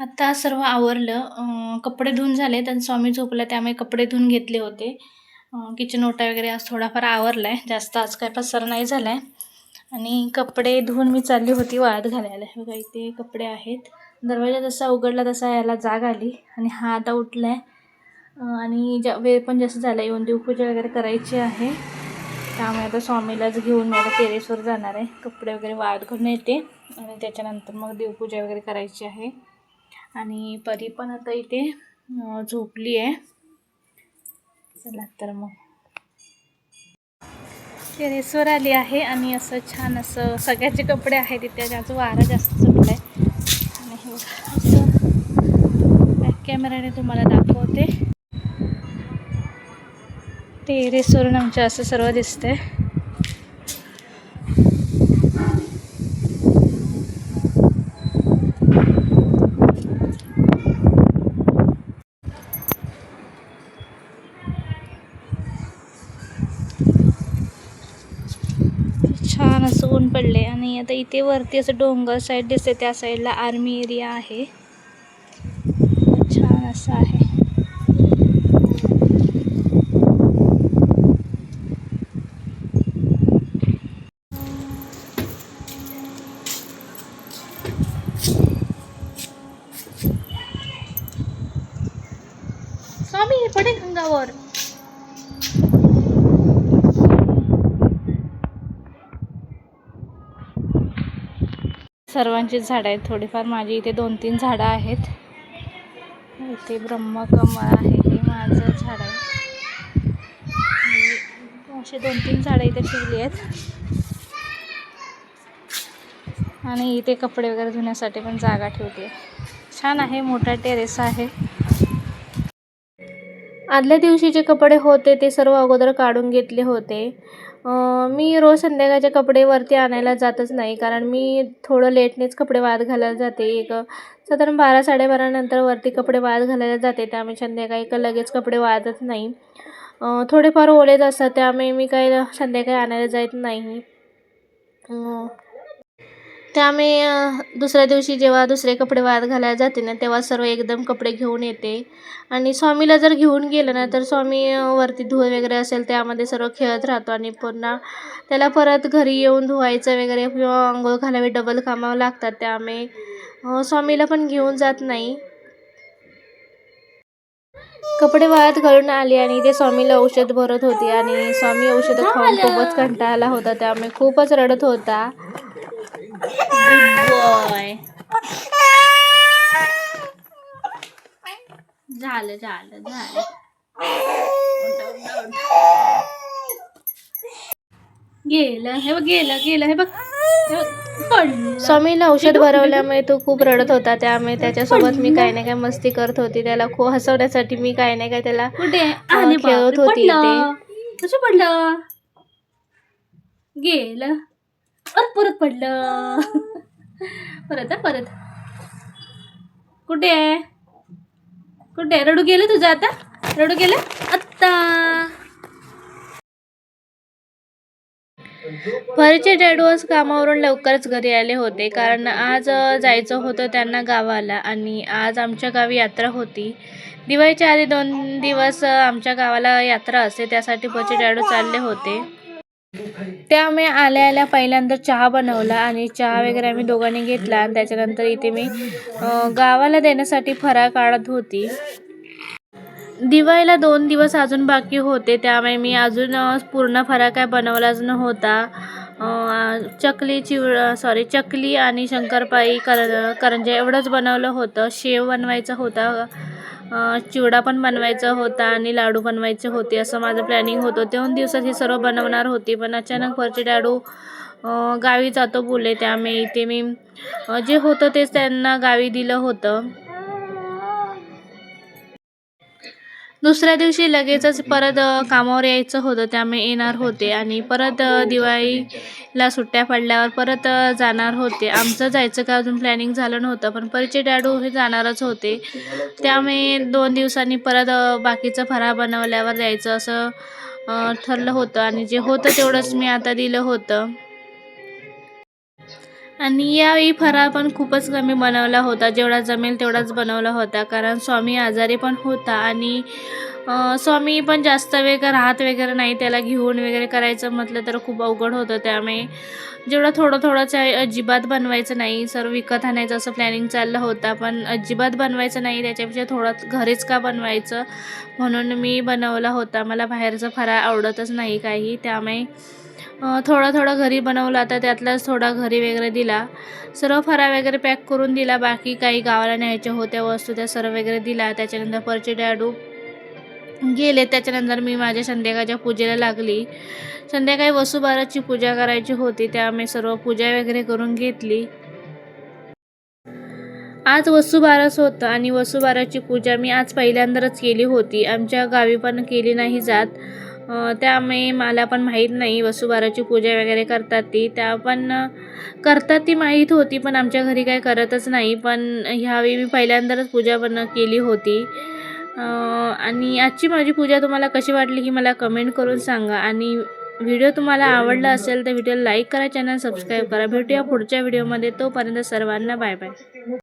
आता सर्व आवरलं कपडे धुवून झाले तर स्वामी झोपला त्यामुळे कपडे धुवून घेतले होते. किचन ओटा वगैरे आज थोडाफार आवरला आहे जास्त आज काय पसार नाही झाला आहे आणि कपडे धुवून मी चालली होती वाळत घालायला. बघा इथे कपडे आहेत. दरवाजा जसा उघडला तसा याला जाग आली आणि हा आता उठला आहे आणि ज्या वेळ पण जास्त झाला येऊन देवपूजा वगैरे करायची आहे. त्यामुळे आता स्वामीलाच घेऊन मला टेरेसवर जाणार आहे. कपडे वगैरे वाळत घालून येते. आणि त्याच्यानंतर मग देवपूजा वगैरे करायची आहे. आणि परी पण आता इथे झोपली आहे. चला तर मग. टेरेसवर आली आहे आणि असं छान असं सगळ्याचे कपडे आहेत इथे. त्याचा वारा जास्त सुटला आहे आणि हे असं बॅक कॅमेराने तुम्हाला दाखवते. टेरेसवरून आमच्या असं सर्व दिसतंय छान असं ऊन पडले आणि आता इथे वरती असं डोंगर साईड दिसते त्या साईडला आर्मी एरिया आहे. छान असं आहे. स्वामी पडेल अंगावर सर्वांचीच झाडं आहेत. थोडीफार माझी इथे दोन तीन झाडं आहेत. इथे ब्रह्मकमळ आहे हे माझं झाड आहे. असे दोन तीन झाडं इथे ठेवली आहेत. आणि इथे कपडे वगैरे धुण्यासाठी पण जागा ठेवली आहे. छान आहे मोठा टेरेस आहे. आदल्या दिवशी जे कपडे होते ते सर्व अगोदर काढून घेतले होते. मी रोज संध्याकाळचे कपडे वरती आणायला जातच नाही कारण मी थोडं लेटनेच कपडे वाळत घालायला जाते. एक साधारण बारा साडेबारानंतर वरती कपडे वाळत घालायला जाते त्यामुळे संध्याकाळी का लगेच कपडे वाळतच नाही. थोडेफार ओलेच असतात त्यामुळे मी काही संध्याकाळी आणायला जात नाही. अं, त्यामुळे दुसऱ्या दिवशी जेव्हा दुसरे कपडे वाळत घालायला जाते ना तेव्हा सर्व एकदम कपडे घेऊन येते. आणि स्वामीला जर घेऊन गेलं ना तर स्वामी वरती धुवे वगैरे असेल त्यामध्ये सर्व खेळत राहतो आणि पुन्हा त्याला परत घरी येऊन धुवायचं वगैरे किंवा आंघोळ घालावी डबल कामं लागतात त्यामुळे स्वामीला पण घेऊन जात नाही. कपडे वाळत घालून आले आणि ते स्वामीला औषध भरत होते आणि स्वामी औषध खाऊन खूपच कंटाळा आला होता त्यामुळे खूपच रडत होता. बॉय झालं झालं झालं. गेलं हे बघ गेलं गेलं हे बघ पडलं. स्वामीला औषध भरवल्यामुळे तो खूप रडत होता त्यामुळे त्याच्यासोबत मी काही ना काही मस्ती करत होती त्याला खूप हसवण्यासाठी मी काही ना काही त्याला कुठे अं, आले खेळत होती पडलं. कसं पडलं गेलं अरे परत पडलं. परत हा, परत. कुठे आहे? कुठे? आहे? रडू गेलं तुझं आता? रडू गेलं? आत्ता. परीचे डॅडू आज कामावरून लवकरच घरी आले होते. कारण आज जायचं होतं त्यांना गावाला आणि आज आमच्या गावी यात्रा होती. दिवाळीच्या आधी दोन दिवस आमच्या गावाला यात्रा असते. त्यासाठी परीचे डॅडू चालले होते. त्यामुळे आल्या आल्या पहिल्यांदा चहा बनवला आणि चहा वगैरे आम्ही दोघांनी घेतला आणि त्याच्यानंतर इथे मी गावाला देण्यासाठी फराळ काढत होती. दिवाळीला दोन दिवस अजून बाकी होते त्यामुळे मी अजून पूर्ण फराळ काय बनवलाच नव्हता. चकली चिवड सॉरी चकली आणि शंकरपाळी कर करंजा एवढंच बनवलं होतं. शेव बनवायचा होता. चिवडा पण बनवायचा होता आणि लाडू बनवायचे होते असं माझं प्लॅनिंग होतं. दोन दिवसात हे सर्व बनवणार होती पण अचानक परचे लाडू गावी जातो बोलले त्यामुळे इथे मी जे होतं तेच त्यांना गावी दिलं होतं. दुसऱ्या दिवशी लगेचच परत कामावर यायचं होतं त्यामुळे येणार होते आणि परत दिवाळीला सुट्ट्या पडल्यावर परत जाणार होते. आमचं जायचं का अजून प्लॅनिंग झालं नव्हतं पण परिचय डॅडू हे जाणारच होते. त्यामुळे दोन दिवसांनी परत बाकीचं फराळ बनवल्यावर जायचं असं ठरलं होतं आणि जे होतं तेवढंच मी आता दिलं होतं. आणि यावेळी फराळ पण खूपच कमी बनवला होता. जेवढा जमेल तेवढाच बनवला होता. कारण स्वामी आजारी पण होता आणि स्वामी पण जास्त वेळ का राहत वगैरे नाही त्याला घेऊन वगैरे करायचं म्हटलं तर खूप अवघड होतं. त्यामुळे जेवढं थोडं थोडंच अजिबात बनवायचं नाही. सर्व विकत आणायचं असं प्लॅनिंग चाललं होतं. पण अजिबात बनवायचं नाही. त्याच्यापेक्षा थोडं घरीच का बनवायचं? म्हणून मी बनवला होता. मला बाहेरचं फराळ आवडतच नाही काही. त्यामुळे थोडं थोडं घरी बनवलं आता त्यातलाच थोडा घरी वगैरे दिला. सर्व फरा वगैरे पॅक करून दिला. बाकी काही गावाला न्यायच्या होत्या वस्तू त्या सर्व वगैरे दिला. त्याच्यानंतर परचे डॅडू गेले. त्याच्यानंतर मी माझ्या संध्याकाळच्या पूजेला लागली. संध्याकाळी वसुबाराची पूजा करायची होती. त्या मी सर्व पूजा वगैरे करून घेतली. आज वसुबारस होतं आणि वसुबाराची पूजा मी आज पहिल्यांदाच केली होती. आमच्या गावी पण केली नाही जात. त्यामुळे मला पण माहीत नाही. वसुबाराची पूजा वगैरे करतात ती. त्या पण करतात ती माहीत होती पण आमच्या घरी काय करतच नाही. पण ह्यावेळी मी पहिल्यांदाच पूजा पण केली होती. आणि आजची माझी पूजा तुम्हाला कशी वाटली की मला कमेंट करून सांगा. आणि व्हिडिओ तुम्हाला आवडला असेल तर व्हिडिओ लाईक करा चॅनल सबस्क्राईब करा. भेटूया पुढच्या व्हिडिओमध्ये तोपर्यंत सर्वांना बाय बाय